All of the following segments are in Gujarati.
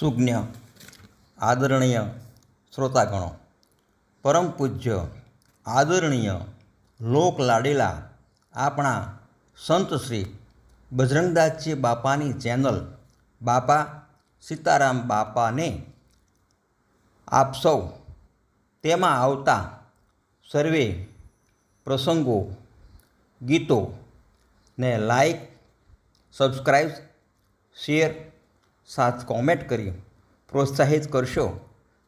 સુજ્ઞ, આદરણીય શ્રોતાગણો, પરમ પૂજ્ય, આદરણીય, લોક લાડેલા આપણા સંત શ્રી બજરંગદાસજી બાપાની ચેનલ બાપા સીતારામ બાપાને આપ સૌ તેમાં આવતા સર્વે પ્રસંગો, ગીતો ને લાઈક, સબસ્ક્રાઈબ, શેર સાથ કોમેન્ટ કરી પ્રોત્સાહિત કરશો,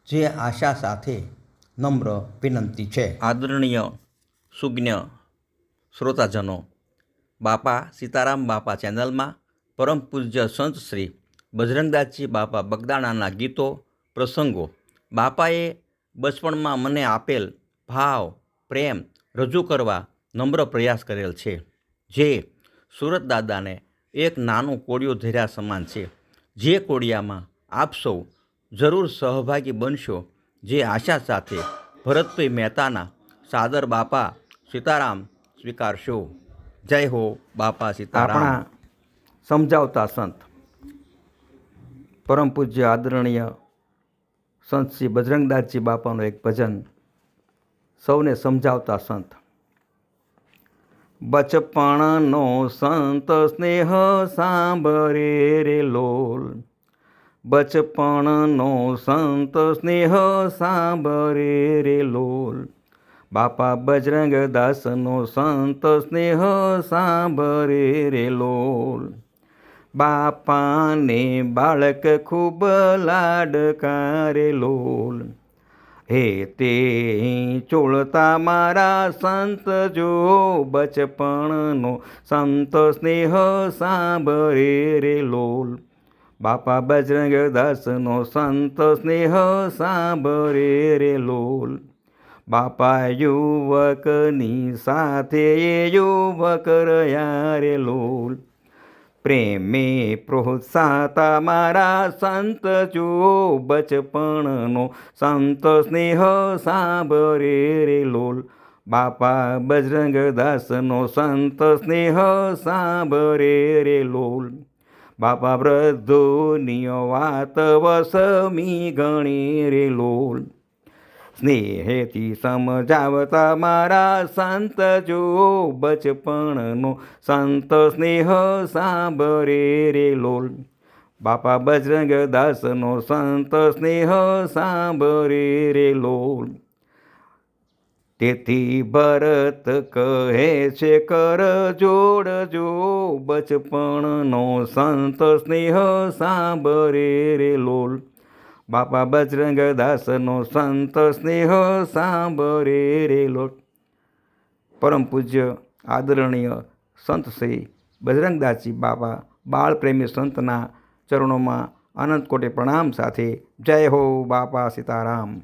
જે આશા સાથે નમ્ર વિનંતી છે. આદરણીય સુજ્ઞ શ્રોતાજનો, બાપા સીતારામ બાપા ચેનલમાં પરમ પૂજ્ય સંત શ્રી બજરંગદાસજી બાપા બગદાણાના ગીતો, પ્રસંગો. બાપાએ બચપણમાં મને આપેલ ભાવ, પ્રેમ રજૂ કરવા નમ્ર પ્રયાસ કરેલ છે. જે સુરત દાદાને એક નાનું કોળિયું ધર્યા સમાન છે. જે કોડિયામાં આપ સૌ જરૂર સહભાગી બનશો, જે આશા સાથે ભરતભાઈ મહેતાના સાદર બાપા સીતારામ સ્વીકારશો. જય હો બાપા સીતારામ. સમજાવતા સંત, પરમ પૂજ્ય આદરણીય સંત શ્રી બજરંગદાસજી બાપાનું એક ભજન સૌને સમજાવતા સંત બચપણનો સંત સ્નેહ સાંભરે રે લોલ. બચપણનો સંત સ્નેહ સાંભરે રે લોલ. બાપા બજરંગ દાસનો સંત સ્નેહ સાંભરે રે લોલ. બાપાને બાળક ખૂબ લાડકારે લોલ. હે તે ચોળતા મારા સંત જો બચપણનો સંત સ્નેહ સાંભળે રે લોલ. બાપા બજરંગ દાસનો સંત સ્નેહ સાંભળે રે લોલ. બાપા યુવકની સાથે એ યુવક રહ્યા રે લોલ. પ્રેમે પ્રોત્સાહતા મારા સંત જો બચપણનો સંત સ્નેહ સાંભરે રે લોલ. બાપા બજરંગ દાસનો સંત સ્નેહ સાંભરે રે લોલ. બાપા વૃદ્ધોની વાત વસમી ગણી રે લોલ. સ્નેહેથી સમજાવતા મારા શાંત જો બચપણનો શાંત સ્નેહ સાંભળે રે લોલ. બાપા બજરંગ દાસનો સંત સ્નેહ સાંભળે રે લોલ. તેથી ભરત કહે છે, કર જોડજો બચપણનો સંત સ્નેહ સાંભળે રે લોલ. બાપા બજરંગ દાસનો સંત સ્નેહ સાંભરે રે લોટ. પરમ પૂજ્ય, આદરણીય સંત શ્રી બજરંગદાસજી બાપા, બાળપ્રેમી સંતના ચરણોમાં અનંત કોટે પ્રણામ સાથે જય હો બાપા સીતારામ.